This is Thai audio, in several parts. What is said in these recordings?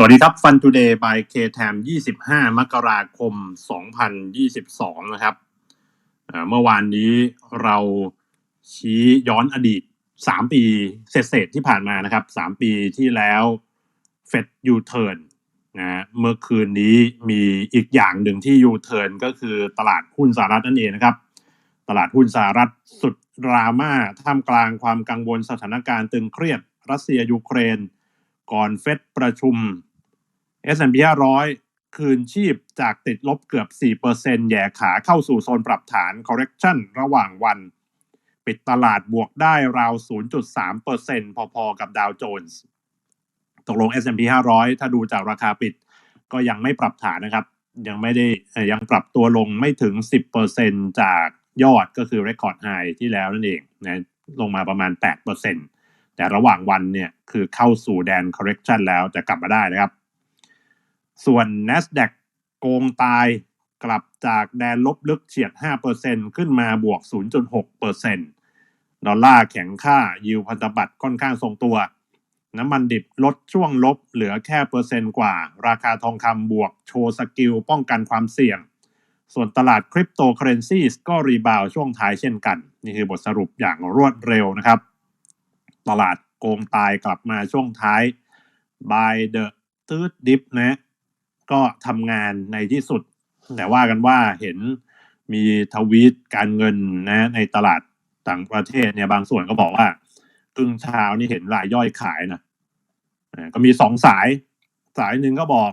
สวัสดีครับ Fun Today by k t a m 25มกราคม2022นะครับเอ่อเมื่อวานนี้เราชี้ย้อนอดีต3ปีเศษที่ผ่านมานะครับ3ปีที่แล้วเฟดยูเทิร์นนะเมื่อคืนนี้มีอีกอย่างหนึ่งที่ยูเทิร์นก็คือตลาดหุ้นสหรัฐนั่นเองนะครับ ตลาดหุ้นสหรัฐสุดดราม่าท่ามกลางความกังวลสถานการณ์ตึงเครียดรัสเซียยูเครน ก่อนเฟดประชุม S&P 500 คืนชีพจากติดลบเกือบ 4%แย่ขาเข้าสู่โซนปรับฐาน correction ระหว่างวัน ปิดตลาดบวกได้ราว 0.3%พอๆกับดาวโจนส์ตกลง S&P 500 ถ้าดูจากราคาปิดก็ยังไม่ปรับฐานนะครับ ยังไม่ได้ยังปรับตัวลงไม่ถึง 10%จากยอดก็คือ record high ที่แล้วนั่นเองนะลงมาประมาณ 8%แต่ระหว่างวันเนี่ยคือเข้าสู่แดน correction แล้วจะกลับมาได้นะครับ ส่วน NASDAQ โกงตายกลับจากแดนลบลึกเฉียด 5%ขึ้นมาบวก 0.6%ดอลลาร์แข็งค่ายิวพันธบัตรค่อนข้างทรงตัว น้ำมันดิบลดช่วงลบเหลือแค่เปอร์เซ็นต์กว่า ราคาทองคำบวกโชว์สกิลป้องกันความเสี่ยง ส่วนตลาดคริปโตเคอเรนซีก็รีบาวช่วงท้ายเช่นกัน นี่คือบทสรุปอย่างรวดเร็วนะครับ ตลาดโกงตายกลับมาช่วงท้าย by the third dip นะ ก็ทำงานในที่สุด แต่ว่ากันว่าเห็นมีทวีตการเงินนะในตลาดต่างประเทศเนี่ยบางส่วนก็บอกว่าครึ่งเช้านี่เห็นรายย่อยขายนะอ่าก็มีสองสาย สายหนึ่งก็บอก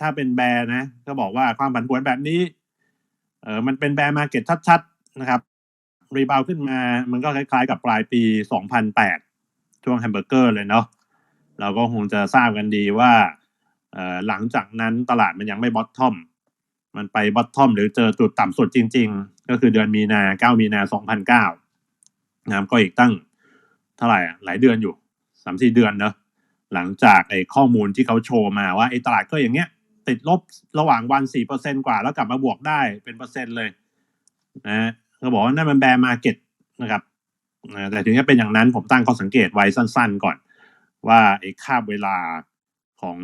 ถ้าเป็นแบร์นะ ก็บอกว่าความผันผวนแบบนี้เออมันเป็นแบร์มาเก็ตชัด ๆ นะครับ รีบาวขึ้นมามันก็คล้ายๆ กับปลายปี 2008 ช่วงแฮมเบอร์เกอร์เลยเนาะเราก็คงจะทราบกันดีว่าเอ่อ หลังจากนั้นตลาดมันยังไม่บอททอม มันไปบอททอมหรือเจอจุดต่ำสุดจริง ๆ ก็คือเดือนมีนา9มีนา2009นะครับก็อีกตั้งเท่าไหร่อะหลายเดือนอยู่3-4เดือนเนอะหลังจากไอ้ข้อมูลที่เขาโชว์มาว่าไอ้ตลาดก็อย่างเงี้ย ติดลบระหว่างวัน4%กว่าแล้วกลับมาบวกได้เป็นเปอร์เซ็นต์เลยนะเขาบอกว่านั่นมันแบร์มาเก็ตนะครับแต่ถึงจะเป็นอย่างนั้นผมตั้งข้อสังเกตไว้สั้น ๆ ก่อน ว่าไอ้ค่าบเวลาของ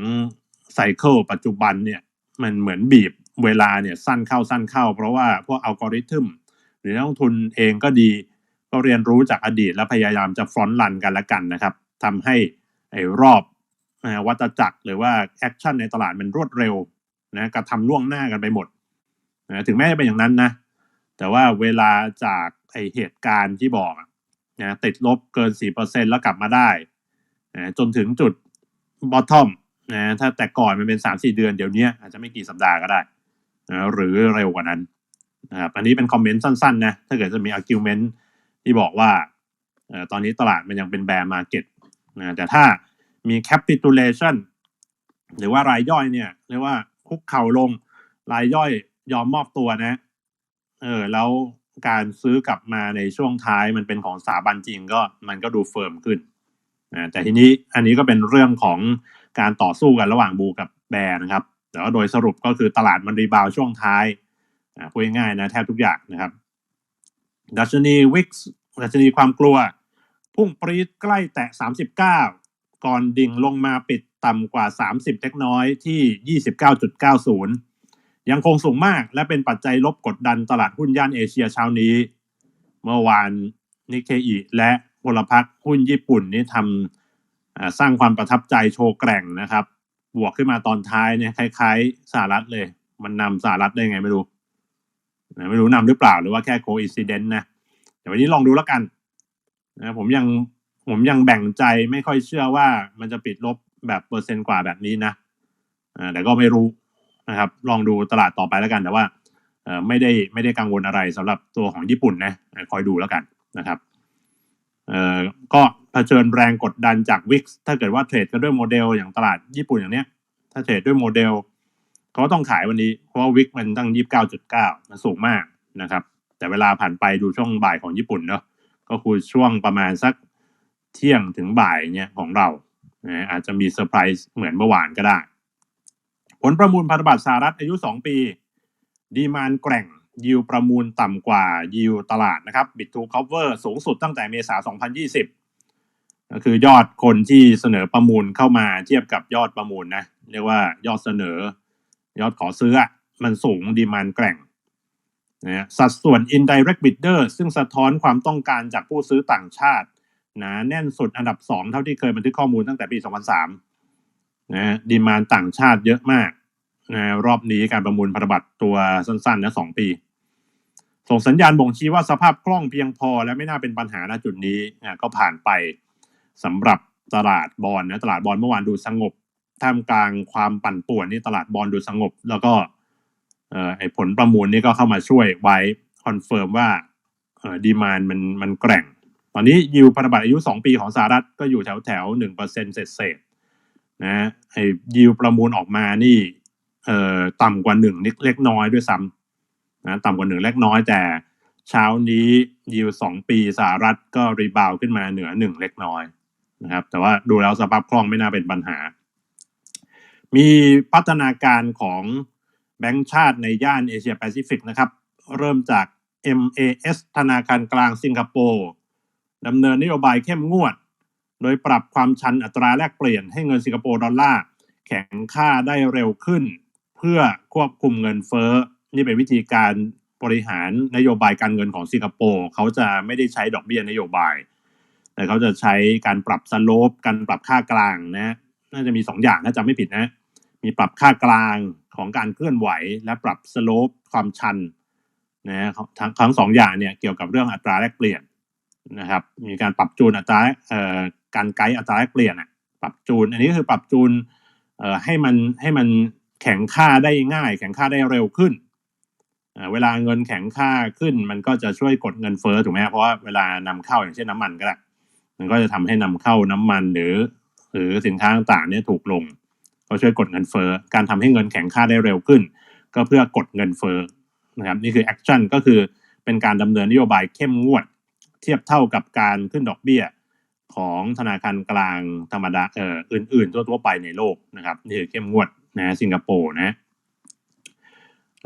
ไซเคิลปัจจุบันเนี่ยมันเหมือนบีบเวลาเนี่ยสั้นเข้าสั้นเข้า เพราะว่าพวกอัลกอริทึมหรือนักลงทุนเองก็ดี ก็เรียนรู้จากอดีตและพยายามจะฟรอนต์รันกันละกันนะครับทำให้ไอ้รอบวัตจักรหรือว่าแอคชั่นในตลาดมันรวดเร็วนะกระทำล่วงหน้ากันไปหมดนะถึงแม้จะเป็นอย่างนั้นนะแต่ว่าเวลาจากไอเหตุการณ์ที่บอกนะติดลบเกิน 4%แล้วกลับมาได้นะจนถึงจุด bottom นะถ้าแต่ก่อนมันเป็น3-4เดือนเดี๋ยวนี้อาจจะไม่กี่สัปดาห์ก็ได้นะหรือเร็วกว่านั้นนะครับอันนี้เป็นคอมเมนต์สั้นๆนะถ้าเกิดจะมี argument ที่บอกว่าตอนนี้ตลาดมันยังเป็น bear market นะแต่ถ้ามี capitulation หรือว่ารายย่อยเนี่ย เรียกว่าคุกเข่าลงรายย่อยยอมมอบตัวนะ เออ แล้วการซื้อกลับมาในช่วงท้ายมันเป็นของสถาบันจริงก็มันก็ดูเฟิร์มขึ้นนะแต่ทีนี้อันนี้ก็เป็นเรื่องของ การต่อสู้กันระหว่างบูกับแบร์นะครับ แต่ว่าโดยสรุปก็คือตลาดมันรีบาวช่วงท้ายพูดง่ายๆนะแทบทุกอย่างนะครับ ดัชนีวิกดัชนีความกลัว พุ่งปรีดใกล้แตะ 39 ก่อนดิ่งลงมาปิดต่ำกว่า 30 เล็กน้อยที่ 29.90 ยังคงสูงมากและเป็นปัจจัยลบกดดันตลาดหุ้นย่านเอเชียเช้านี้ เมื่อวานนิเคอิและพลพรรคหุ้นญี่ปุ่นนี่ทำ สร้างความประทับใจโชว์แกร่งนะครับ บวกขึ้นมาตอนท้ายเนี่ยคล้ายๆสหรัฐเลย มันนำสหรัฐได้ไงไม่รู้นะไม่รู้นำหรือเปล่าหรือว่าแค่โคอินซิเดนต์นะแต่วันนี้ลองดูแล้วกันนะผมยังผมยังแบ่งใจไม่ค่อยเชื่อว่ามันจะปิดลบแบบเปอร์เซ็นต์กว่าแบบนี้นะแต่ก็ไม่รู้นะครับ ลองดูตลาดต่อไปแล้วกันแต่ว่าไม่ได้ไม่ได้กังวลอะไรสำหรับตัวของญี่ปุ่นนะคอยดูแล้วกันนะครับเออก็ เผชิญแรงกดดันจากวิกถ้าเกิดว่าเทรดกันด้วยโมเดลอย่างตลาดญี่ปุ่นอย่างเนี้ย ถ้าเทรดด้วยโมเดลเขาก็ต้องขายวันนี้ เพราะว่าวิกมันตั้งยี่สิบเก้าจุดเก้ามันสูงมากนะครับ แต่เวลาผ่านไปดูช่วงบ่ายของญี่ปุ่นเนาะก็คือช่วงประมาณสักเที่ยงถึงบ่ายเนี่ยของเรานะอาจจะมีเซอร์ไพรส์เหมือนเมื่อวานก็ได้ ผลประมูลพันธบัตรสหรัฐอายุ 2 ปี ดีมานแกร่ง ยิวประมูลต่ำกว่ายิวตลาดนะครับบิตทูคอเวอร์สูงสุดตั้งแต่เมษา 2020 ก็คือยอดคนที่เสนอประมูลเข้ามาเทียบกับยอดประมูลนะเรียกว่ายอดเสนอ ยอดขอซื้อมันสูงดีมานแกร่งนะสัดส่วน indirect bidder ซึ่งสะท้อนความต้องการจากผู้ซื้อต่างชาตินาแน่นสุดอันดับสองเท่าที่เคยบันทึกข้อมูลตั้งแต่ปี 2003นะดีมานต่างชาติเยอะมากนะรอบนี้การประมูลพันธบัตรตัวสั้นๆนะสองปี ส่งสัญญาณบ่งชี้ว่าสภาพคล่องเพียงพอและไม่น่าเป็นปัญหาณจุดนี้นะก็ผ่านไป สำหรับตลาดบอลนะตลาดบอลเมื่อวานดูสงบท่ามกลางความปั่นป่วนนี่ตลาดบอลดูสงบ แล้วก็เอ่อผลประมูลนี่ก็เข้ามาช่วยไว้คอนเฟิร์มว่าเออดีมานมันมันแกร่ง ตอนนี้ยิวพันธบัตรอายุ 2 ปีของสหรัฐก็อยู่แถวแถวหนึ่งเปอร์เซ็นเศษเศษนะไอ้ยิวประมูลออกมานี่เอ่อต่ำกว่าหนึ่งนิดเล็กน้อยด้วยซ้ำนะต่ำกว่าหนึ่งเล็กน้อยแต่เช้านี้ยิวสองปีสหรัฐก็รีบาวขึ้นมาเหนือหนึ่งเล็กน้อย นะครับ แต่ว่าดูแล้วสภาพคล่องไม่น่าเป็นปัญหา มีพัฒนาการของแบงก์ชาติในย่านเอเชียแปซิฟิกนะครับ เริ่มจาก MAS ธนาคารกลางสิงคโปร์ดำเนินนโยบายเข้มงวด โดยปรับความชันอัตราแลกเปลี่ยนให้เงินสิงคโปร์ดอลลาร์แข็งค่าได้เร็วขึ้น เพื่อควบคุมเงินเฟ้อ นี่เป็นวิธีการบริหารนโยบายการเงินของสิงคโปร์เขาจะไม่ได้ใช้ดอกเบี้ยนโยบาย แต่เขาจะใช้การปรับสโลปการปรับค่ากลางนะ น่าจะมีสองอย่างถ้าจำไม่ผิดนะ มีปรับค่ากลางของการเคลื่อนไหว และปรับสโลปความชันนะทั้งทั้งสองอย่างเนี่ยเกี่ยวกับเรื่องอัตราแลกเปลี่ยนนะครับ มีการปรับจูนอัตราเอ่อการไกด์อัตราแลกเปลี่ยนอะปรับจูน อันนี้ก็คือปรับจูนเอ่อให้มันให้มันแข็งค่าได้ง่าย แข็งค่าได้เร็วขึ้นเวลาเงินแข็งค่าขึ้นมันก็จะช่วยกดเงินเฟ้อถูกไหมเพราะว่าเวลานำเข้าอย่างเช่นน้ำมันก็ได้ มันก็จะทำให้นำเข้าน้ำมันหรือ หรือสินค้าต่างๆเนี่ยถูกลงก็ช่วยกดเงินเฟ้อการทำให้เงินแข็งค่าได้เร็วขึ้น ก็เพื่อกดเงินเฟ้อนะครับนี่คือแอคชั่นก็คือเป็นการดำเนินนโยบายเข้มงวด เทียบเท่ากับการขึ้นดอกเบี้ยของธนาคารกลางธรรมดาเอ่ออื่นๆ ทั่วๆไปในโลกนะครับนี่คือเข้มงวดนะสิงคโปร์นะ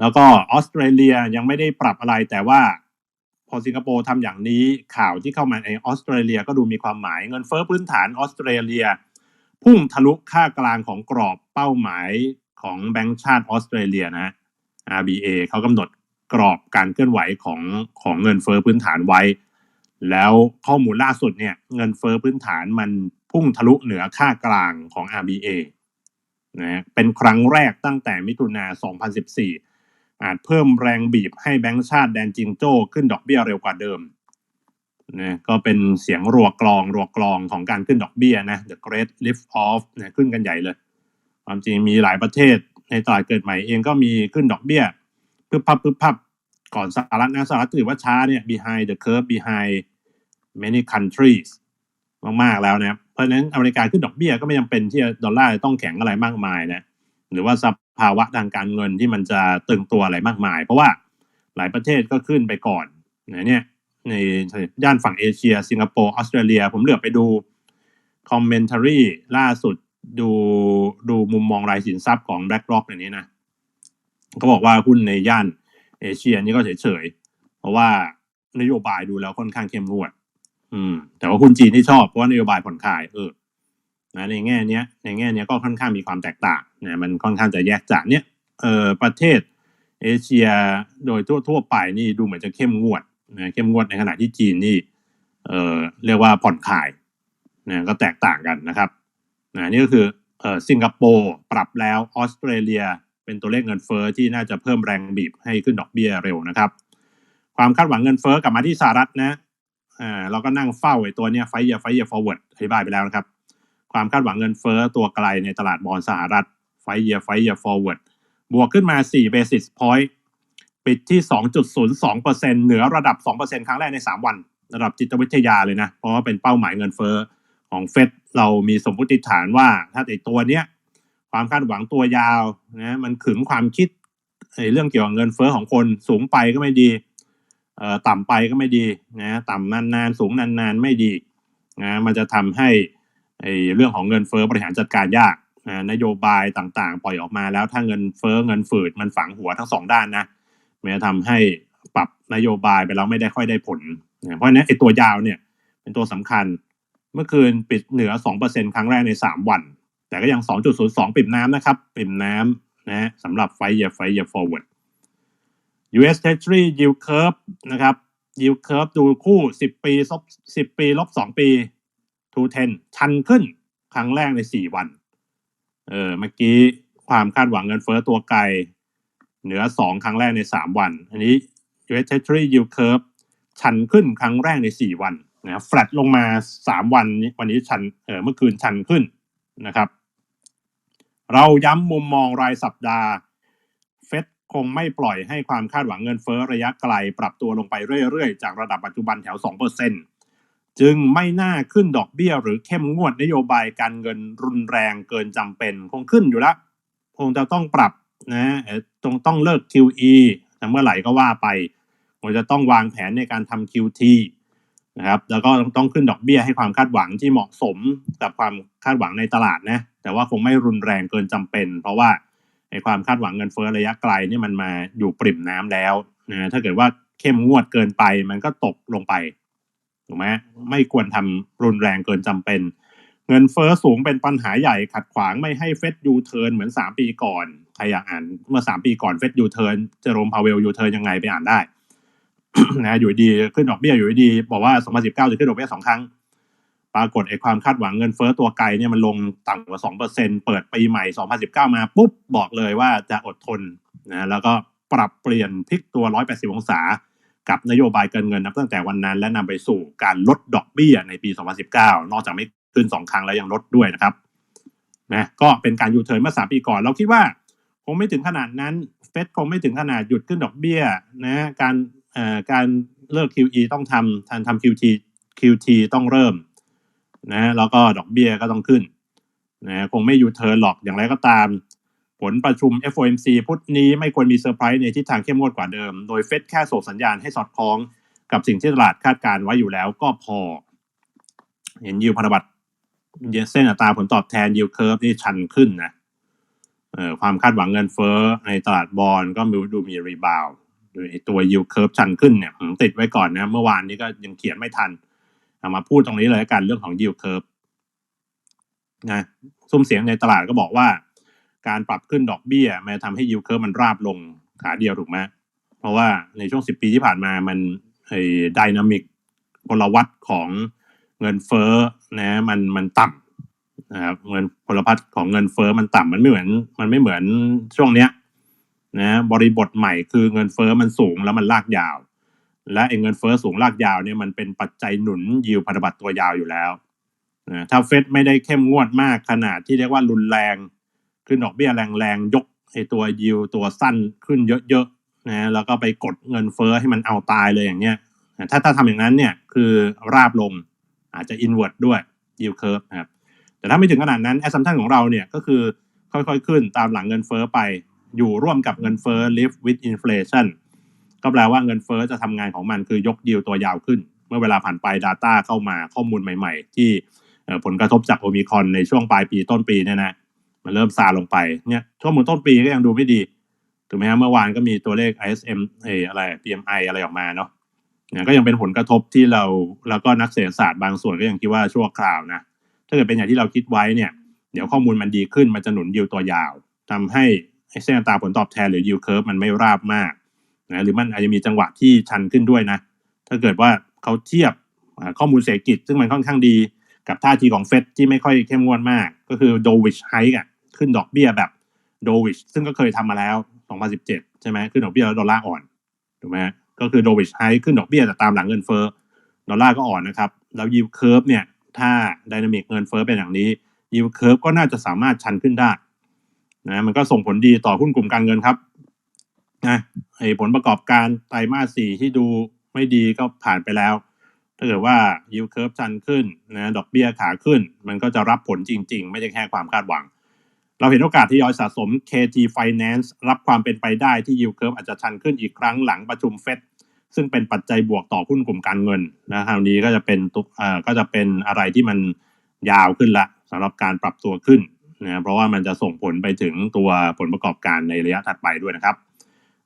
แล้วก็ออสเตรเลียยังไม่ได้ปรับอะไรแต่ว่า อสิงคโปร์ทำอย่างนี้ข่าวที่เข้ามาในออสเตรเลียก็ดูมีความหมายเงินเฟ้อพื้นฐานออสเตรเลีย พุ่งทะลุค่ากลางของกรอบเป้าหมายของแบงก์ชาติออสเตรเลียนะ RBA เขากำหนดกรอบการเคลื่อนไหวของของเงินเฟ้อพื้นฐานไว้ แล้วข้อมูลล่าสุดเนี่ยเงินเฟ้อพื้นฐานมันพุ่งทะลุเหนือค่ากลางของ RBA นะเป็นครั้งแรกตั้งแต่มิถุนา2014 อาจเพิ่มแรงบีบให้แบงก์ชาติแดนจิงโจ้ขึ้นดอกเบี้ยเร็วกว่าเดิมนะก็เป็นเสียงรัวกลองรัวกลองของการขึ้นดอกเบี้ยนะ The Great Lift Off นะขึ้นกันใหญ่เลย ความจริงมีหลายประเทศในตลาดเกิดใหม่เองก็มีขึ้นดอกเบี้ยพึบพับพึบพับก่อนสหรัฐนะสหรัฐถือว่าช้าเนี่ย behind the curve behind many countries มากๆแล้วนะเพราะฉะนั้นอเมริกาขึ้นดอกเบี้ยก็ไม่จำเป็นที่ดอลลาร์ต้องแข็งอะไรมากมายนะหรือว่าส ภาวะทางการเงินที่มันจะตึงตัวอะไรมากมาย เพราะว่าหลายประเทศก็ขึ้นไปก่อนเนี่ยในย่านฝั่งเอเชีย สิงคโปร์ออสเตรเลีย ผมเหลือไปดูคอมเมนต์รีล่าสุดดูดูมุมมองรายสินทรัพย์ของ BlackRock อย่างนี้นะเขาบอกว่าหุ้นในย่านเอเชียนี่ก็เฉยๆ เพราะว่านโยบายดูแล้วค่อนข้างเข้มงวด อืม แต่ว่าหุ้นจีนที่ชอบเพราะว่านโยบายผ่อนคลายเออ นะในแง่เนี้ยในแง่เนี้ยก็ค่อนข้างมีความแตกต่างนะมันค่อนข้างจะแยกจากเนี้ยเอ่อประเทศเอเชียโดยทั่วทั่วไปนี่ดูเหมือนจะเข้มงวดนะเข้มงวดในขณะที่จีนนี่เออเรียกว่าผ่อนคลายนะก็แตกต่างกันนะครับนะนี่ก็คือเอ่อสิงคโปร์ปรับแล้วออสเตรเลีย เป็นตัวเลขเงินเฟ้อที่น่าจะเพิ่มแรงบีบให้ขึ้นดอกเบี้ยเร็วนะครับ ความคาดหวังเงินเฟ้อกลับมาที่สหรัฐนะอ่าเราก็นั่งเฝ้าไอ้ตัวเนี้ยไฟเยไฟเยฟอร์เวิร์ดอธิบายไปแล้วนะครับ ความคาดหวังเงินเฟ้อตัวไกลในตลาดบอลสหรัฐไฟเยไฟเยฟอร์เวิร์ดบวกขึ้นมา 4 basis point ปิดที่ 2.02%เหนือระดับ 2%ครั้งแรกใน 3 วัน ระดับจิตวิทยาเลยนะ เพราะว่าเป็นเป้าหมายเงินเฟ้อของเฟดเรามีสมมติฐานว่าถ้าไอ้ตัวเนี้ยความคาดหวังตัวยาวนะมันขึงความคิดไอเรื่องเกี่ยวกับเงินเฟ้อของคนสูงไปก็ไม่ดีเอ่อต่ำไปก็ไม่ดีนะต่ำนานๆ สูงนานๆ ไม่ดีนะมันจะทำให้ ไอ้เรื่องของเงินเฟ้อบริหารจัดการยากนโยบายต่างๆ ปล่อยออกมาแล้วถ้าเงินเฟ้อเงินฝืดมันฝังหัวทั้งสองด้านนะมันจะทำให้ปรับนโยบายไปแล้วไม่ได้ค่อยได้ผล เพราะนั้นไอ้ตัวยาวเนี่ยเป็นตัวสำคัญ เมื่อคืนปิดเหนือ 2%ครั้งแรกใน 3 วัน แต่ก็ยัง 2.02 ปิ่มน้ำนะครับ ปิ่มน้ำนะสำหรับไฟเย r ไฟเย r forward US Treasury yield curve นะครับ yield curve ดูคู่ 10 ปีลบ10 ปีลบ 2 ปี 210ชันขึ้นครั้งแรกใน4วัน เออเมื่อกี้ความคาดหวังเงินเฟ้อตัวไกล เหนือ2ครั้งแรกใน3วัน อันนี้ US Treasury yield curve ชันขึ้นครั้งแรกใน4วันนะครับแฟลตลงมา3วันวันนี้ชันเออเมื่อคืนชันขึ้นนะครับ เราย้ำมุมมองรายสัปดาห์ เฟดคงไม่ปล่อยให้ความคาดหวังเงินเฟ้อระยะไกล ปรับตัวลงไปเรื่อยๆ จากระดับปัจจุบันแถว 2% จึงไม่น่าขึ้นดอกเบี้ย หรือเข้มงวดนโยบายการเงินรุนแรงเกินจำเป็น คงขึ้นอยู่ล้วคงจะต้องปรับนะต้องต้องเลิก QE แต่เมื่อไหร่ก็ว่าไปคงจะต้องวางแผนในการทำ QT นะครับแล้วก็ต้องขึ้นดอกเบี้ยให้ความคาดหวังที่เหมาะสมกับความคาดหวังในตลาดนะแต่ว่าคงไม่รุนแรงเกินจำเป็น เพราะว่าไอ้ความคาดหวังเงินเฟ้อระยะไกลนี่มันมาอยู่ปริ่มน้ำแล้วนะถ้าเกิดว่าเข้มงวดเกินไปมันก็ตกลงไป ถูกไหมไม่ควรทำรุนแรงเกินจำเป็น เงินเฟ้อสูงเป็นปัญหาใหญ่ขัดขวางไม่ให้เฟดยูเทิร์นเหมือน 3 ปีก่อนใครอยากอ่านเมื่อ 3 ปีก่อนเฟดยูเทิร์นเจอโรมพาเวลยูเทิร์นยังไงไปอ่านได้นะอยู่ดีขึ้นดอกเบี้ยอยู่ดี บอกว่า 2019 จะขึ้นดอกเบี้ยสองครั้ง ปรากฏไอ้ความคาดหวังเงินเฟ้อตัวไกลเนี่ยมันลงต่ำกว่า 2%เปิดปีใหม่ 2019 มาปุ๊บบอกเลยว่าจะอดทนนะแล้วก็ปรับเปลี่ยนพลิกตัว 180 องศา กับนโยบายการเงินนับตั้งแต่วันนั้น และนำไปสู่การลดดอกเบี้ยในปี 2019 นอกจากไม่ขึ้น 2 ครั้งแล้วยังลดด้วยนะครับนะก็เป็นการยูเทิร์นเมื่อ3ปีก่อน เราคิดว่าคงไม่ถึงขนาดนั้นเฟดคงไม่ถึงขนาดหยุดขึ้นดอกเบี้ยนะการเอ่อการเลิก QE ต้องทำทันทำ QT QT ต้องเริ่มนะแล้วก็ดอกเบี้ยก็ต้องขึ้นนะคงไม่ยูเทิร์นหรอกอย่างไรก็ตาม ผลประชุม FOMC พุธนี้ไม่ควรมีเซอร์ไพรส์ในทิศทางเข้มงวดกว่าเดิม โดยเฟดแค่ส่งสัญญาณให้สอดคล้องกับสิ่งที่ตลาดคาดการไว้อยู่แล้วก็พอ เห็นยิวพันธบัตรเส้นอัตราผลตอบแทนยิวเคิร์ฟนี่ชันขึ้นนะเอ่อความคาดหวังเงินเฟ้อในตลาดบอลก็มีดูมีรีบาวโดยตัวยิวเคิร์ฟชันขึ้นเนี่ยผมติดไว้ก่อนนะเมื่อวานนี้ก็ยังเขียนไม่ทันเอามาพูดตรงนี้เลยกันเรื่องของยิวเคิร์ฟนะซุ้มเสียงในตลาดก็บอกว่า การปรับขึ้นดอกเบี้ยมันทำให้ยิวเคิร์มันราบลงขาเดียวถูกไหมเพราะว่าในช่วงสิบปีที่ผ่านมามันไอ้ดินามิกพลวัตของเงินเฟ้อนะมันมันต่ำนะครับเงินพลพัฒของเงินเฟ้อมันต่ำมันไม่เหมือนมันไม่เหมือนช่วงเนี้ยนะบริบทใหม่คือเงินเฟ้อมันสูงแล้วมันลากยาว และไอ้เงินเฟ้อสูงลากยาวเนี่ยมันเป็นปัจจัยหนุนยิวพันธบัตรตัวยาวอยู่แล้วนะถ้าเฟดไม่ได้เข้มงวดมากขนาดที่เรียกว่ารุนแรง ขึ้นดอกเบี้ยแรงๆ ยกไอ้ตัวยิวตัวสั้นขึ้นเยอะๆนะแล้วก็ไปกดเงินเฟ้อให้มันเอาตายเลยอย่างเงี้ยถ้าถ้าทำอย่างนั้นเนี่ยคือราบลงอาจจะอินเว r ร์ด้วยยิวเคิร์ฟนะครับแต่ถ้าไม่ถึงขนาดนั้นแอสซัมชันของเราเนี่ยก็คือค่อยๆขึ้นตามหลังเงินเฟ้อไป อยู่ร่วมกับเงินเฟ้อ live with inflation ก็แปลว่าเงินเฟ้อจะทำงานของมันคือยกยิวตัวยาวขึ้น เมื่อเวลาผ่านไป Data เข้ามาข้อมูลใหม่ ๆ ที่ผลกระทบจากโอมิคอนในช่วงปลายปีต้นปีเนี่ยนะ มันเริ่มซาลงไปเนี่ยข้อมูลต้นปีก็ยังดูไม่ดีถูกไหมฮะเมื่อวานก็มีตัวเลข ISM เออะไร PMI อะไรออกมาเนาะเนี่ยก็ยังเป็นผลกระทบที่เราแล้วก็นักเศรษฐศาสตร์บางส่วนก็ยังคิดว่าชั่วคราวนะถ้าเกิดเป็นอย่างที่เราคิดไว้เนี่ย เดี๋ยวข้อมูลมันดีขึ้นมันจะหนุนยิวตัวยาวทำให้เส้นตาผลตอบแทนหรือยิวเคิร์ฟมันไม่ราบมากนะหรือมันอาจจะมีจังหวะที่ชันขึ้นด้วยนะ ถ้าเกิดว่าเขาเทียบข้อมูลเศรษฐกิจซึ่งมันค่อนข้างดีกับท่าทีของเฟดที่ไม่ค่อยเข้มงวดมาก ก็คือโดวิชไฮก์อะ ขึ้นดอกเบี้ยแบบโดวิชซึ่งก็เคยทำมาแล้ว 2017 ใช่ไหมขึ้นดอกเบี้ยแล้วดอลลาร์อ่อนถูกไหมก็คือโดวิชไฮขึ้นดอกเบี้ยแต่ตามหลังเงินเฟ้อดอลลาร์ก็อ่อนนะครับ แล้วยิวเคิร์ฟเนี่ย ถ้าดินามิกเงินเฟ้อเป็นอย่างนี้ยิวเคิร์ฟก็น่าจะสามารถชันขึ้นได้นะมันก็ส่งผลดีต่อหุ้นกลุ่มการเงินครับนะไอ้ผลประกอบการไตรมาสสี่ที่ดูไม่ดีก็ผ่านไปแล้ว ถ้าเกิดว่ายิวเคิร์ฟชันขึ้นนะดอกเบี้ยขาขึ้น มันก็จะรับผลจริง ๆ ไม่ใช่แค่ความคาดหวัง เราเห็นโอกาสที่ย้อยสะสม KT Finance รับความเป็นไปได้ที่ยิวเคิร์ฟอาจจะชันขึ้นอีกครั้งหลังประชุมเฟดซึ่งเป็นปัจจัยบวกต่อหุ้นกลุ่มการเงินนะคราวนี้ก็จะเป็นตุกเอ่อก็จะเป็นอะไรที่มันยาวขึ้นละสำหรับการปรับตัวขึ้นนะเพราะว่ามันจะส่งผลไปถึงตัวผลประกอบการในระยะถัดไปด้วยนะครับ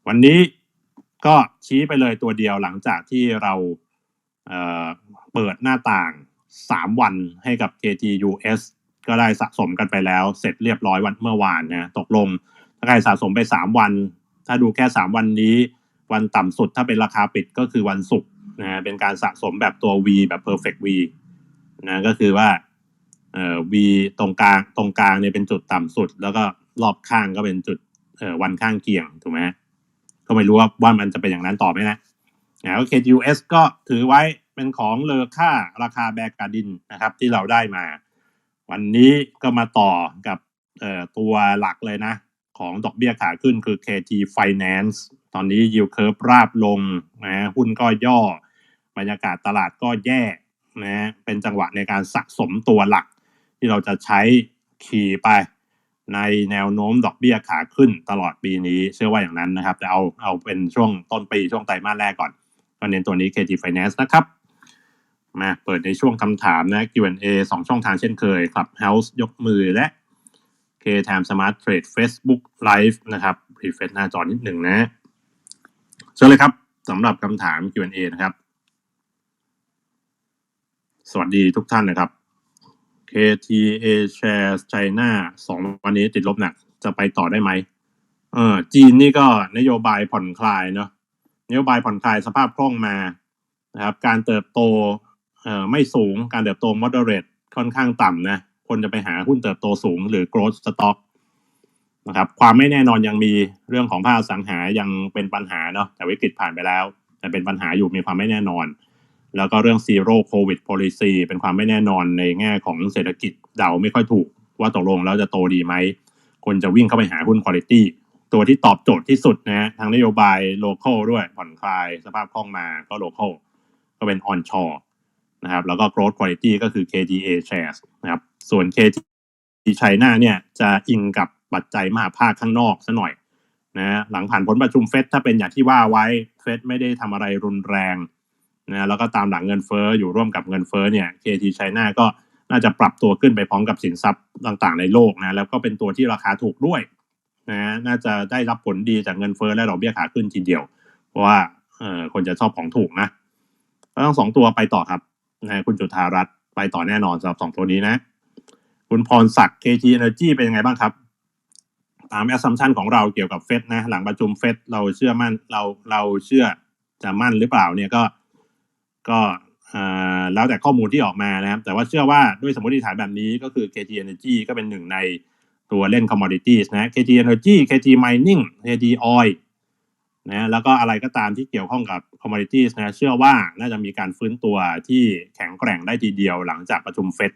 วันนี้ก็ชี้ไปเลยตัวเดียวหลังจากที่เราเเปิดหน้าต่าง 3 วันให้กับ KTUS ก็ได้สะสมกันไปแล้ว เสร็จเรียบร้อยวันเมื่อวานนะตกลง ถ้าใครสะสมไปสามวัน ถ้าดูแค่สามวันนี้ วันต่ำสุดถ้าเป็นราคาปิดก็คือวันศุกร์นะเป็นการสะสมแบบตัว V แบบ perfect V นะก็คือว่าเอ่อ V ตรงกลางตรงกลางเนี่ยเป็นจุดต่ำสุด แล้วก็รอบข้างก็เป็นจุดเอ่อวันข้างเคียงถูกไหมก็ไม่รู้ว่าว่ามันจะเป็นอย่างนั้นต่อไหมนะนะก็ KTUS ก็ถือไว้เป็นของเลอค่าราคาแบกการดินนะครับที่เราได้มา วันนี้ก็มาต่อกับตัวหลักเลยนะ ของดอกเบี้ยขาขึ้นคือ KT Finance ตอนนี้ yield curve ราบลงนะหุ้นก็ย่อบรรยากาศตลาดก็แย่นะเป็นจังหวะในการสะสมตัวหลัก ที่เราจะใช้ขี่ไปในแนวโน้มดอกเบี้ยขาขึ้นตลอดปีนี้เชื่อว่าอย่างนั้นนะครับ แต่เอาเอาเป็นช่วงต้นปีช่วงไตรมาสแรกก่อนก็เน้นตัวนี้ KT Finance นะครับ มาเปิดในช่วงคำถามนะ Q&A สองช่องทางเช่นเคย Clubhouse ยกมือและ K Time Smart Trade Facebook Live นะครับรีเฟรชหน้าจอนิดหนึ่งนะเชิญเลยครับสำหรับคำถาม Q&A นะครับ สวัสดีทุกท่านนะครับ KTA Shares China สองวันนี้ติดลบหนักจะไปต่อได้ไหมเออจีนนี่ก็นโยบายผ่อนคลายเนาะนโยบายผ่อนคลายสภาพคล่องมานะครับ การเติบโต เอ่อไม่สูงการเติบโต moderate ค่อนข้างต่ำนะคนจะไปหาหุ้นเติบโตสูงหรือ growth stock นะครับความไม่แน่นอนยังมีเรื่องของภาคสังหายังเป็นปัญหาเนาะแต่วิกฤตผ่านไปแล้ว แต่เป็นปัญหาอยู่มีความไม่แน่นอน แล้วก็เรื่อง zero covid policy เป็นความไม่แน่นอนในแง่ของเศรษฐกิจเดาไม่ค่อยถูก ว่าตกลงแล้วจะโตดีไหมคนจะวิ่งเข้าไปหาหุ้น quality ตัวที่ตอบโจทย์ที่สุดนะฮะทางนโยบาย local ด้วยผ่อนคลายสภาพคล่องมาก็ local ก็เป็น onshore นะครับแล้วก็ growth quality ก็คือ KTA shares นะครับส่วน KT China เนี่ยจะอิงกับปัจจัยมหาภาคข้างนอกซะหน่อยนะหลังผ่านผลประชุมเฟดถ้าเป็นอย่างที่ว่าไว้เฟดไม่ได้ทำอะไรรุนแรงนะแล้วก็ตามหลังเงินเฟ้ออยู่ร่วมกับเงินเฟ้อเนี่ย KT China ก็น่าจะปรับตัวขึ้นไปพร้อมกับสินทรัพย์ต่างๆในโลกนะแล้วก็เป็นตัวที่ราคาถูกด้วยนะน่าจะได้รับผลดีจากเงินเฟ้อและดอกเบี้ยขาขึ้นทีเดียว เพราะว่าเออคนจะชอบของถูกนะก็ต้องสองตัวไปต่อครับ นะคุณจุธารัตน์ไปต่อแน่นอนสำหรับสองตัวนี้นะ คุณพรศักดิ์ KG Energy เป็นยังไงบ้างครับ ตามแอสซัมชันของเราเกี่ยวกับเฟดนะ หลังประชุมเฟดเราเชื่อมั่นเราเราเชื่อจะมั่นหรือเปล่าเนี่ยก็ก็อ่าแล้วแต่ข้อมูลที่ออกมานะครับ แต่ว่าเชื่อว่าด้วยสมมติฐานแบบนี้ก็คือ KG Energy ก็เป็นหนึ่งในตัวเล่น commodities นะ KG Energy KG Mining KG Oil นะแล้วก็อะไรก็ตามที่เกี่ยวข้องกับ commodities นะเชื่อว่าน่าจะมีการฟื้นตัวที่แข็งแกร่งได้ทีเดียวหลังจากประชุมเฟด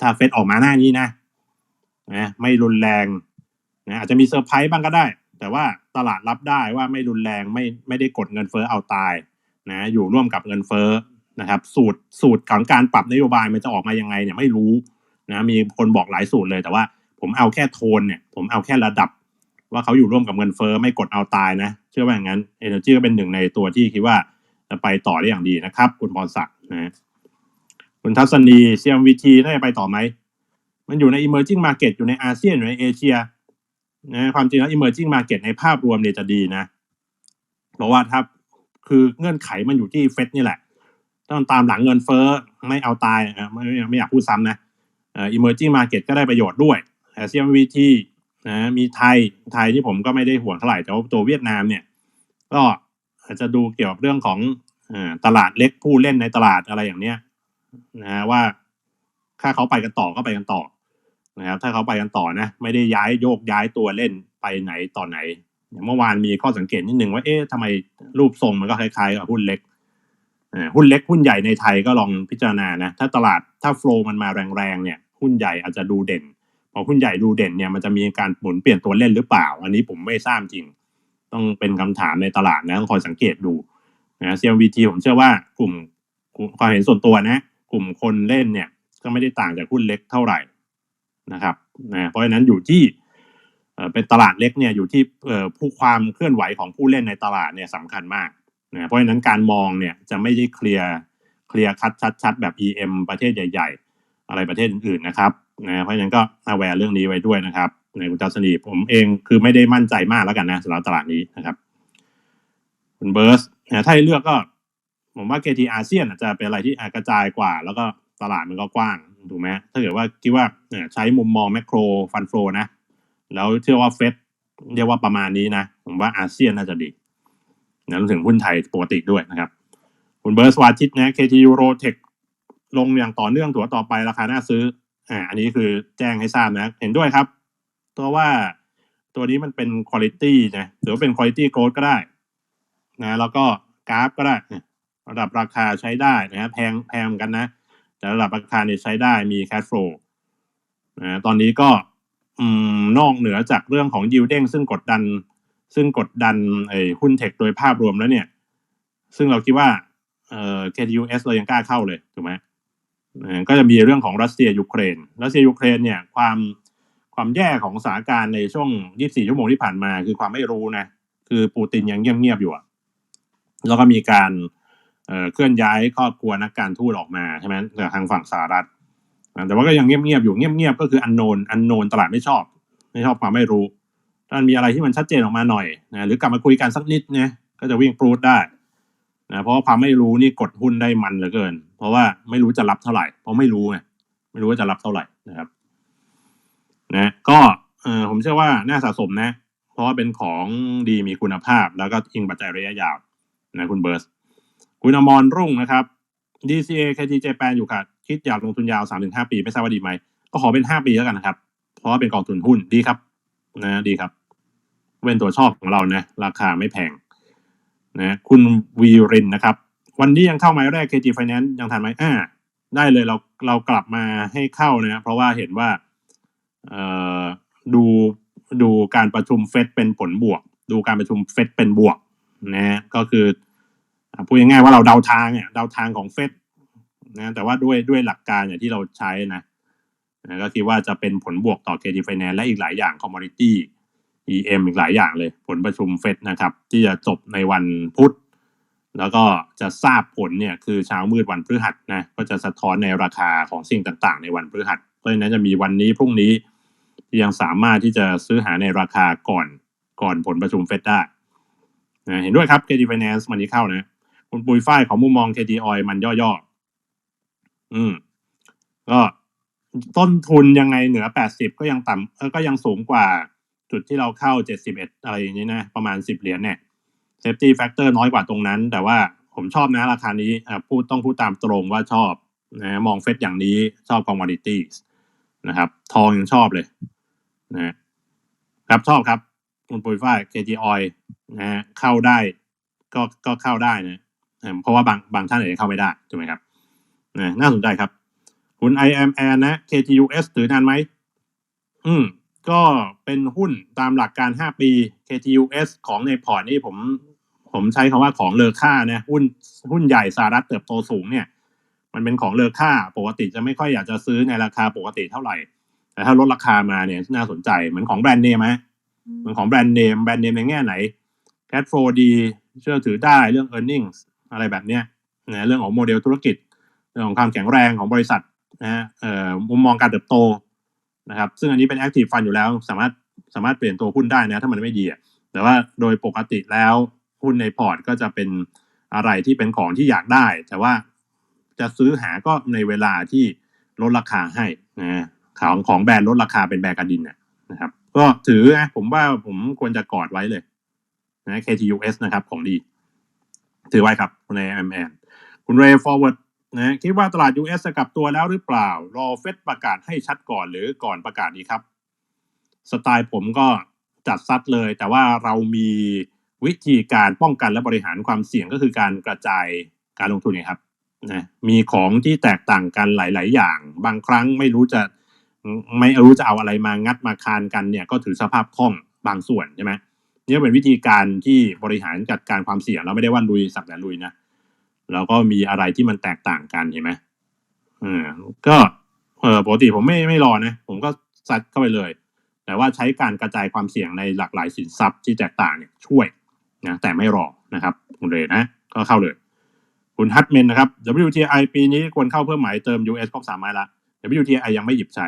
ถ้าเฟดออกมาหน้านี้นะนะไม่รุนแรงนะอาจจะมีเซอร์ไพรส์บ้างก็ได้ แต่ว่าตลาดรับได้ว่าไม่รุนแรงไม่ไม่ได้กดเงินเฟ้อเอาตายนะอยู่ร่วมกับเงินเฟ้อนะครับ สูตรสูตรของการปรับนโยบายมันจะออกมายังไงเนี่ยไม่รู้นะมีคนบอกหลายสูตรเลยแต่ว่าผมเอาแค่โทนเนี่ยผมเอาแค่ระดับ ว่าเขาอยู่ร่วมกับเงินเฟ้อไม่กดเอาตายนะ เชื่อว่าอย่างนั้น Energy ก็เป็นหนึ่งในตัวที่คิดว่าจะไปต่อได้อย่างดีนะครับ คุณพรศักดิ์นะคุณทัศนี CMVT น่าจะไปต่อไหม มันอยู่ใน emerging market อยู่ในอาเซียนอยู่ในเอเชียนะความจริงแล้ว emerging market ในภาพรวมเนี่ยจะดีนะ เพราะว่าถ้าคือเงื่อนไขมันอยู่ที่เฟดนี่แหละ ต้องตามหลังเงินเฟ้อไม่เอาตายอะไม่ไม่ไม่อยากพูดซ้ำนะเอ่อ emerging market ก็ได้ประโยชน์ด้วยแต่ CMVT นะมีไทยไทยที่ผมก็ไม่ได้ห่วงเท่าไหร่แต่ว่าตัวเวียดนามเนี่ย ก็อาจจะดูเกี่ยวกับเรื่องของอตลาดเล็กผู้เล่นในตลาดอะไรอย่างเนี้ยนะฮะว่าถ้าเขาไปกันต่อก็ไปกันต่อนะครับถ้าเขาไปกันต่อนะ ไม่ได้ย้ายโยกย้ายตัวเล่นไปไหนต่อไหนอย่างเมื่อวานมีข้อสังเกตนิดหนึ่งว่าเอ๊ะทำไมรูปทรงมันก็คล้ายๆกับหุ้นเล็กหุ้นเล็กหุ้นใหญ่ในไทยก็ลองพิจารณานะถ้าตลาดถ้าโฟล์มันมาแรงๆเนี่ย หุ้นใหญ่อาจจะดูเด่น พอหุ้นใหญ่ดูเด่นเนี่ยมันจะมีการหมุนเปลี่ยนตัวเล่นหรือเปล่า อันนี้ผมไม่ทราบจริง ต้องเป็นคำถามในตลาดนะต้องคอยสังเกตดูนะ CMVT ผมเชื่อว่ากลุ่มความเห็นส่วนตัวนะ กลุ่มคนเล่นเนี่ย ก็ไม่ได้ต่างจากหุ้นเล็กเท่าไหร่นะครับนะเพราะฉะนั้นอยู่ที่เป็นตลาดเล็กเนี่ยอยู่ที่ผู้ความเคลื่อนไหวของผู้เล่นในตลาดเนี่ยสำคัญมากนะเพราะฉะนั้นการมองเนี่ยจะไม่ได้เคลียร์เคลียร์คัดชัดๆแบบ EM ประเทศใหญ่ ๆ อะไรประเทศอื่นๆนะครับ นะเพราะฉะนั้นก็แวร์เรื่องนี้ไว้ด้วยนะครับในคุณจัสนีผมเองคือไม่ได้มั่นใจมากแล้วกันนะสำหรับตลาดนี้นะครับคุณเบิร์สนะถ้าให้เลือกก็ ผมว่า KT อาเซียนจะเป็นอะไรที่กระจายกว่า แล้วก็ตลาดมันก็กว้างถูกไหมถ้าเกิดว่าคิดว่าใช้มุมมองแมกโรฟันโฟนะ แล้วเชื่อว่าเฟดเรียกว่าประมาณนี้นะ ผมว่าอาเซียนน่าจะดีนะรวมถึงหุ้นไทยปกติด้วยนะครับ คุณเบิร์สวาชิตนะ KT Euro Tech ลงอย่างต่อเนื่องถัวต่อไปราคาน่าซื้อ อ่าอันนี้คือแจ้งให้ทราบนะ เห็นด้วยครับตัวว่าตัวนี้มันเป็นคุณ i t y นะหรือว่าเป็นคุณ i t y growth ก็ได้นะแล้วก็กราฟก็ได้ระดับราคาใช้ได้นะแพงแพงกันนะ แต่ระดับราคาเนี่ยใช้ได้มี cash flow นะตอนนี้ก็อืมนอกเหนือจากเรื่องของยิวเด้งซึ่งกดดัน ซึ่งกดดันไอ้หุ้นเทคโดยภาพรวมแล้วเนี่ย ซึ่งเราคิดว่าเอ่อ KTUS เรายังกล้าเข้าเลยถูกไหม ก็จะมีเรื่องของรัสเซียยูเครน รัสเซียยูเครนเนี่ยความความแย่ของสถานการณ์ในช่วง 24 ชั่วโมงที่ผ่านมา คือความไม่รู้นะ คือปูตินยังเงียบๆอยู่แล้วก็มีการเเคลื่อนย้ายครอบครัวนักการทูตออกมาใช่ไหมจากทางฝั่งสหรัฐ แต่ว่าก็ยังเงียบๆอยู่เงียบๆก็คืออันโนนอันโนนตลาดไม่ชอบ ไม่ชอบความไม่รู้ถ้ามีอะไรที่มันชัดเจนออกมาหน่อยนะหรือกลับมาคุยกันสักนิดเนี่ยก็จะวิ่งปรูดได้ นะเพราะว่าความไม่รู้นี่กดหุ้นได้มันเหลือเกิน เพราะว่าไม่รู้จะรับเท่าไหร่ เพราะไม่รู้ไงไม่รู้ว่าจะรับเท่าไหร่นะครับ นะก็เออผมเชื่อว่าน่าสะสมนะ เพราะว่าเป็นของดีมีคุณภาพ แล้วก็อิงปัจจัยระยะยาวนะคุณเบิร์สคุณอมรรุ่งนะครับ DCA KT Japan อยู่ค่ะ คิดอยากลงทุนยาว 3-5 ปี ไม่ทราบว่าดีไหม ก็ขอเป็น 5 ปีแล้วกันนะครับ เพราะว่าเป็นกองทุนหุ้นดีครับ นะ ดีครับ เป็นตัวชอบของเรานะ ราคาไม่แพง นะคุณวีรินนะครับ วันนี้ยังเข้าไม้แรก KG Finance ยังทันไหมอ่าได้เลยเราเรากลับมาให้เข้านะเพราะว่าเห็นว่าเอ่อดูดูการประชุมเฟดเป็นผลบวก ดูการประชุมเฟดเป็นบวกนะก็คือพูดง่ายๆว่าเราเดาทางเนี่ยเดาทางของเฟดนะแต่ว่าด้วยด้วยหลักการอย่างที่เราใช้นะนะก็คิดว่าจะเป็นผลบวกต่อ KG Finance และอีกหลายอย่าง Commodity EM อีกหลายอย่างเลย ผลประชุมเฟดนะครับ ที่จะจบในวันพุธ แล้วก็จะทราบผลเนี่ยคือเช้ามืดวันพฤหัสนะก็จะสะท้อนในราคาของสิ่งต่างๆ ในวันพฤหัส เพราะฉะนั้นจะมีวันนี้พรุ่งนี้ที่ยังสามารถที่จะซื้อหาในราคาก่อนก่อนผลประชุมเฟดได้นะเห็นด้วยครับ KT Finance มันนี้เข้านะคุณปุยฝ้ายของมุมมอง KT Oil มันย่อๆอืม ก็ต้นทุนยังไงเหนือ80ก็ยังต่ำก็ยังสูงกว่า จุดที่เราเข้า71อะไรอย่างนี้นะ ประมาณ10เหรียญเนี่ย safety factor น้อยกว่าตรงนั้น แต่ว่าผมชอบนะราคานี้อ่าพูดต้องพูดตามตรงว่าชอบนะมองเฟดอย่างนี้ชอบ commodities นะครับ ทองยังชอบเลยนะครับชอบครับ คุณปุยฝ้าย KT Oil นะฮะเข้าได้ก็ก็เข้าได้นะเพราะว่าบางบางท่านอาจจะเข้าไม่ได้ถูกไหมครับนะน่าสนใจครับ คุณ IMR นะ KTUS ถือนานไหมอืม ก็เป็นหุ้นตามหลักการ 5 ปี KTUS ของในพอร์ตนี่ผม ผมใช้คำว่าของเลอค่านะหุ้นหุ้นใหญ่สหรัฐเติบโตสูงเนี่ย มันเป็นของเลอค่า ปกติจะไม่ค่อยอยากจะซื้อในราคาปกติเท่าไหร่ แต่ถ้าลดราคามาเนี่ยน่าสนใจเหมือนของแบรนด์เนมไหมเหมือนของแบรนด์เนมแบรนด์เนมในแง่ไหนแคทโฟดีเชื่อถือได้เรื่อง e a r n i n g อะไรแบบเนี้ยนะเรื่องของโมเดลธุรกิจเรื่องของความแข็งแรงของบริษัทนะฮะเอ่อมุมมองการเติบโต นะครับ ซึ่งอันนี้เป็น active fund อยู่แล้ว สามารถสามารถเปลี่ยนตัวหุ้นได้นะ ถ้ามันไม่ดีแต่ว่าโดยปกติแล้วหุ้นในพอร์ตก็จะเป็นอะไรที่เป็นของที่อยากได้ แต่ว่าจะซื้อหาก็ในเวลาที่ลดราคาให้นะของของแบรนด์ลดราคาเป็นแบรนด์การดินนะนะครับ ก็ถือนะผมว่าผมควรจะกอดไว้เลยนะ KTUS นะครับของดี ถือไว้ครับคุณ AMN คุณ Ray Forward นะคิดว่าตลาด US จะกลับตัวแล้วหรือเปล่า รอเฟดประกาศให้ชัดก่อนหรือก่อนประกาศดีครับ สไตล์ผมก็จัดซัดเลย แต่ว่าเรามีวิธีการป้องกันและบริหารความเสี่ยงก็คือการกระจายการลงทุนไงครับนะมีของที่แตกต่างกันหลาย ๆ อย่าง บางครั้งไม่รู้จะไม่รู้จะเอาอะไรมางัดมาคานกันเนี่ยก็ถือสภาพคล่องบางส่วนใช่ไหมนี่เป็นวิธีการที่บริหารจัดการความเสี่ยงเราไม่ได้ว่าลุยสักแต่ลุยนะ เราก็มีอะไรที่มันแตกต่างกันเห็นไหมอ่าก็เออปกติผมไม่ไม่รอนะ ผมก็ซัดเข้าไปเลย แต่ว่าใช้การกระจายความเสี่ยงในหลากหลายสินทรัพย์ที่แตกต่างเนี่ยช่วยนะแต่ไม่รอนะครับคุณเรนะ ก็เข้าเลย คุณฮัตเมนนะครับ WTI ปีนี้ควรเข้าเพิ่มหมายเติม US ครบสามไม้ละ WTI ยังไม่หยิบใช้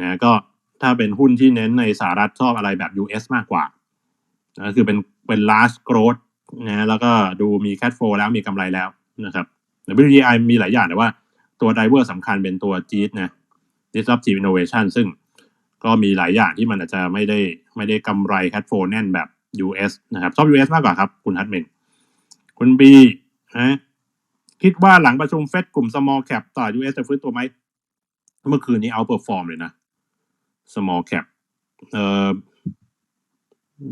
นะก็ถ้าเป็นหุ้นที่เน้นในสหรัฐชอบอะไรแบบ US มากกว่านะคือเป็นเป็น large growth นะแล้วก็ดูมี cash flow แล้วมีกำไรแล้วนะครับ WTI มีหลายอย่างแต่ว่าตัวไดเวอร์สำคัญเป็นตัวจีดนะ disruptive innovation ซึ่งก็มีหลายอย่างที่มันอาจจะไม่ได้ไม่ได้กำไรแคทโฟแน่นแบบ US นะครับชอบ US มากกว่าครับ คุณฮัตเมนคุณบีนะคิดว่าหลังประชุมเฟดกลุ่ม small cap ต่อ US จะฟื้นตัวไหม เมื่อคืนนี้เอาเปอร์ฟอร์มเลยนะ small cap เอ่อ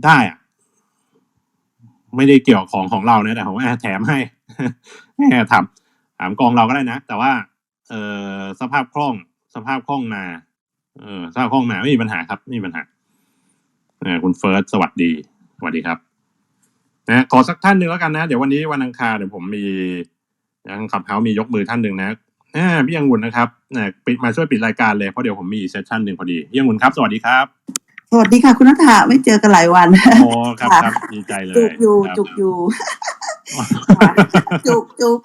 ได้อะ ไม่ได้เกี่ยวของของเราเนะแต่ผมแถมให้แถามถามกองเราก็ได้นะ แต่ว่าเออสภาพคล่องสภาพคล่องนาเออสภาพคล่องนาไม่มีปัญหาครับไม่มีปัญหาเออคุณเฟิร์สสวัสดีสวัสดีครับนะขอสักท่านหนึ่งแล้วกันนะ เดี๋ยววันนี้วันอังคารเดี๋ยวผมมียังขับเฮามียกมือท่านหนึ่งนะอ่พี่ยังหุ่นนะครับนะปิดมาช่วยปิดรายการเลยเพราะเดี๋ยวผมมีอีกเซสชั่นหนึ่งพอดีพี่ยังหุ่นครับ สวัสดีครับ สวัสดีค่ะ คุณนัทธาไม่เจอกันหลายวันโอ้ครับครับดีใจเลยจุกอยู่ครับจุกอยู่จุกจุก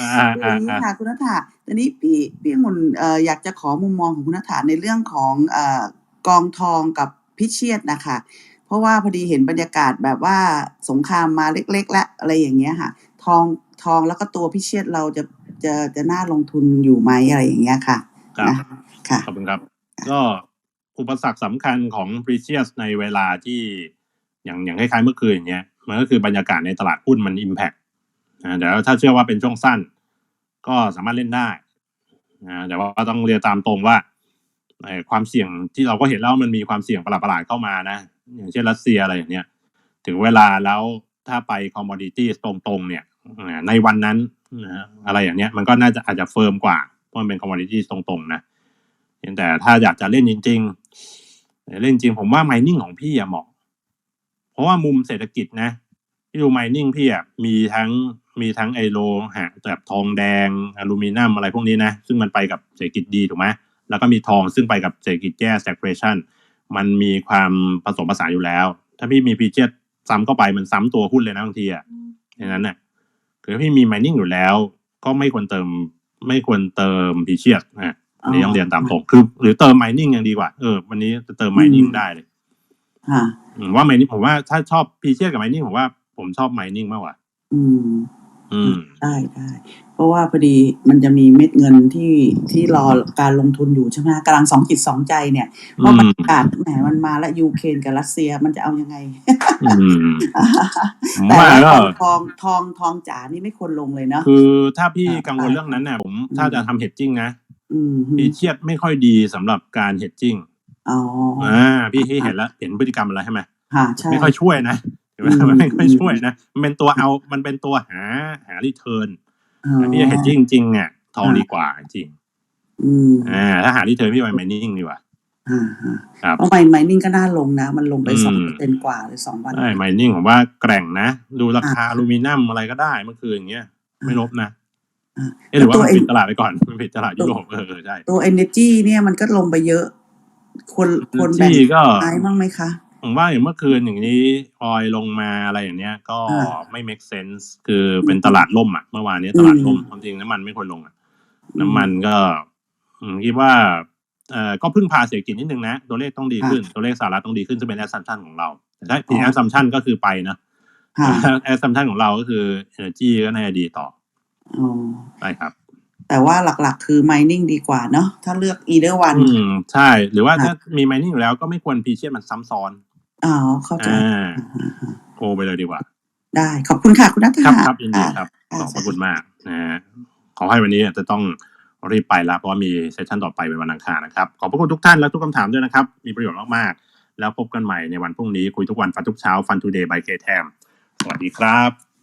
อ่าคือออ่าย่างนี้อ่าค่ะคุณนัทธาตอนนี้พี่พี่องุ่นเอ่ออยากจะขอมุมมองของคุณนัทธาในเรื่องของเอ่อกองทองกับพิเชียดนะคะ เพราะว่าพอดีเห็นบรรยากาศแบบว่าสงครามมาเล็ก ๆ และอะไรอย่างเงี้ยค่ะ ทองทองแล้วก็ตัวพิเชียดเราจะจะจะน่าลงทุนอยู่ไหมอะไรอย่างเงี้ยค่ะ ครับนะค่ะขอบคุณครับ ก็ อุปสรรคสำคัญของ Precious ในเวลาที่อย่างอย่างคล้ายๆเมื่อคืนอย่างเงี้ยมันก็คือบรรยากาศในตลาดหุ้นมัน Impact นะแต่ว่าถ้าเชื่อว่าเป็นช่วงสั้น ก็สามารถเล่นได้นะแต่ว่าต้องเรียนตามตรงว่าความเสี่ยงที่เราก็เห็นแล้วมันมีความเสี่ยงประหลาดๆเข้ามานะ อย่างเช่นรัสเซียอะไรอย่างเงี้ยถึงเวลาแล้วถ้าไปคอมม o ดิตี้ตรงๆ เนี่ยในวันนั้นนะอะไรอย่างเนี้ยมันก็น่าจะอาจจะเฟิร์มกว่าเพราะมันเป็นคอมม o ดิตี้ตรงๆนะ แต่ถ้าอยากจะเล่นจริงๆเล่นจริงผมว่าไมนิ่งของพี่อะเหมาะ เพราะว่ามุมเศรษฐกิจนะที่ดูไมนิ่งพี่อะมีทั้งมีทั้งไอโลหะแบบทองแดงอลูมิเนียมอะไรพวกนี้นะ ซึ่งมันไปกับเศรษฐกิจดีถูกไหมแล้วก็มีทองซึ่งไปกับเศรษฐกิจแย่ stagflation มันมีความผสมผสานอยู่แล้ว ถ้าพี่มีพีเจตซ้ำเข้าไปมันซ้ำตัวหุ้นเลยนะบางทีอะอย่างนั้นน่ะคือพี่มีไมนิ่งอยู่แล้ว ก็ไม่ควรเติมไม่ควรเติมพีเชียนะ นนี้ต้องเรียนตามตรงคือ หรือเติม mining ยังดีกว่า เออ วันนี้จะเติม mining ได้เลยค่ะอืมว่า mining ผมว่าถ้าชอบพีเชียกับ mining ผมว่าผมชอบ mining มากกว่า อืม อืม ได้ได้เพราะว่าพอดีมันจะมีเม็ดเงินที่ที่รอการลงทุนอยู่ใช่ไหมกำลังสองจิตสองใจเนี่ยว่าบรรยากาศแหมมันมาแล้วยูเครนกับรัสเซียมันจะเอายังไงอืมผมแต่ว่าว่าก็ทองทองทองจ๋านี่ไม่ควรลงเลยเนาะคือถ้าพี่อ่ากังวลเรื่องนั้นน่ะผมถ้าจะทำ hedging นะอืมฮึ พีเชียไม่ค่อยดีสำหรับการ hedging อ๋ออ่าพี่พี่เห็นแล้วเห็นพฤติกรรมอะไรใช่ไหมค่ะใช่ไม่ค่อยช่วยนะเห็นไหมอืมมันไม่ค่อยช่วยนะมันเป็นตัวเอามันเป็นตัวหาหา return อ๋อแต่พี่จะ hedging จริงๆอะทองดีกว่าจริงอืมอ่าถ้าหา return พี่ไป mining ดีกว่าอ่าฮะครับเพราะไมไมนิ่งก็น่าลงนะ มันลงไปอืมสองเปอร์เซ็นกว่าเลยสองวันใช่ไมนิ่งผมว่าแกร่งนะ ดูราคาอ่าอลูมิเนียมอะไรก็ได้เมื่อคืนอย่างเงี้ยไม่ลบนะอ่า เอ๊ะหรือว่าแล้วตัวมันเองปิดตลาดไปก่อนมันปิดตลาดยุโรปเออใช่ตัว energy เนี่ยมันก็ลงไปเยอะ คนคนแบ่งที่ก็ไม้บ้างไหมคะผมว่าอย่างเมื่อคืนอย่างนี้ออยลงมาอะไรอย่างเนี้ย ก็อ่าไม่ make sense คือเป็นตลาดล่มอะเมื่อวานนี้ตลาดล่มความจริงน้ำมันไม่ควรลงอะ น้ำมันก็อืมคิดว่าเอ่อก็พึ่งพาเศรษฐกิจนิดนึงนะ ตัวเลขต้องดีขึ้น ตัวเลขสหรัฐต้องดีขึ้นซึ่งเป็นแอสซัมชันของเราแต่ถ้าผิดแอสซัมชันก็คือไปนะค่ะแอสซัมชันของเราก็คือ energy ก็น่าจะดีต่อ อ๋อ ใช่ครับ แต่ว่าหลักๆ คือ mining ดีกว่าเนาะถ้าเลือก either one อืมใช่ หรือว่าค่ะถ้ามี mining อยู่แล้วก็ไม่ควรพีเชียมันซ้ำซ้อน อ๋อเข้าใจอ่าอ่าฮะโกไปเลยดีกว่า ได้ขอบคุณค่ะ คุณนัทครับธาครับยินดีครับค่ะขอบพระคุณมากนะฮะขอให้วันนี้จะต้องรีบไปแล้วเพราะว่ามีเซสชั่นต่อไปเป็นวันอังคารนะครับ ขอบพระคุณทุกท่านและทุกคำถามด้วยนะครับ มีประโยชน์มากๆ แล้วพบกันใหม่ในวันพรุ่งนี้คุยทุกวันฟันทุกเช้าฟันทูเดย์บายเคแทมสวัสดีครับ